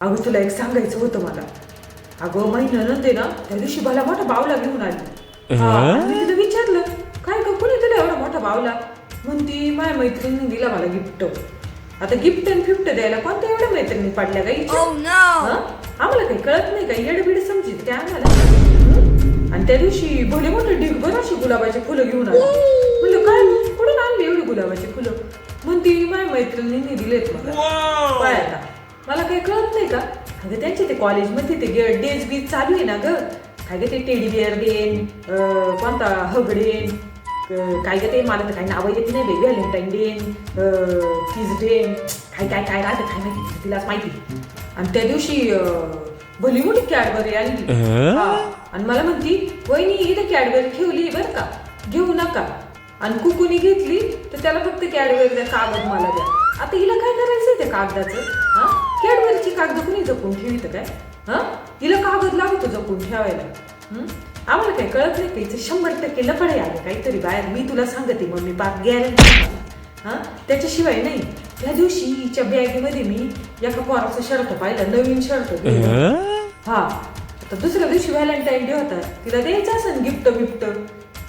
अगं तुला एक सांगायचं होतं मला. अगं महिन्यानं ते ना त्या दिवशी मला मोठा बावला घेऊन आली. हा, मी तिला विचारलं काय ग कोणी तुला एवढा मोठा बावला? म्हणती माझ्या मैत्रिणीने दिला मला गिफ्ट. आता गिफ्ट आणि फिफ्ट द्यायला कोणत्या एवढ्या मैत्रिणी पडल्या का हिच्या? Oh no! हं? आम्हाला काही कळत नाही का येडबीड समजित काय आम्हाला. हं? आणि त्या दिवशी भले मोठे ढिगभर अशी गुलाबाची फुलं घेऊन आली. म्हणलं काय कुठून आणली एवढी गुलाबाची फुलं? म्हणती माझ्या मैत्रिणींनी दिलेत मला. काय आता. मला काही कळत नाही का? अगं त्यांचे ते कॉलेजमध्ये ते डेज बीज चालू आहे ना ग. काय ग ते टेडी बिअर अं, कोणता हग डेन अं, काय ग ते मला तर काही नावं येत नाही बाई. व्हॅलेंटाईन डेन फिज डेन काय काय काय राहतं काय माहिती? तिलाच माहिती आणि त्या दिवशी भली मोठी कॅडबरी आली. हा. आणि मला म्हणती वहिनी इथं कॅडबरी ठेवली बरं का? घेऊ नका. आणि कुकुनी घेतली तर त्याला फक्त कॅडबरी कागद मला द्या. आता हिला काय करायचंय त्या कागदाचं? कागद कुणी जपून ठेवित काय? हा? हिला कागद लागतो जपून ठेवायला? आम्हाला काही कळत नाही का? हिचं शंभर टक्के लफडे आले काहीतरी बाहेर. मी तुला सांगते मम्मी पाक गॅरंटी हा? त्याच्याशिवाय नाही. त्या दिवशी हिच्या बॅगेमध्ये मी एका पोराचा शर्ट पाहिला नवीन शर्ट हा. आता दुसऱ्या दिवशी व्हॅलेंटाईन डे होता. तिला द्यायचं असेल गिफ्ट बिफ्ट.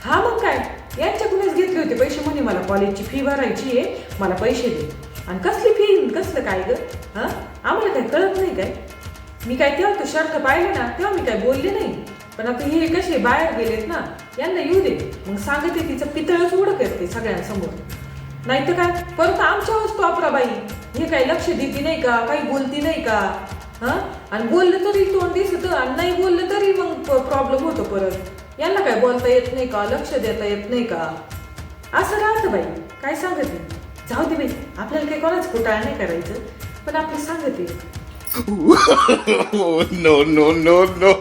हा मग काय? यांच्याकडूनच घेतले होते पैसे. म्हणे मला कॉलेजची फी भरायची आहे. मला पैसे दे. आणि कसली फी कसलं काय ग? हां? आम्हाला काय कळत नाही काय? मी काय तेव्हा तो शर्ट पाहिले ना तेव्हा मी काय बोलले नाही. पण आता हे कसे बाहेर गेलेत ना यांना येऊ दे. मग सांगते तिचं पितळच उडक येते सगळ्यांसमोर. नाही तर काय? परत आमच्या वस्तू आपला बाई. हे काही लक्ष देते नाही का? काही बोलती नाही का? हा? आणि बोललं तरी तोंड दिसत आणि नाही बोललं तरी मग प्रॉब्लेम होतो परत. यांना काय बोलता येत नाही का? लक्ष देता येत नाही का? असं राहतं बाई. काय सांगते? जाऊ दे बाई. आपल्याला काही कोणाच कुटाळा नाही करायचं पण आपली सांगते नो नो नो नो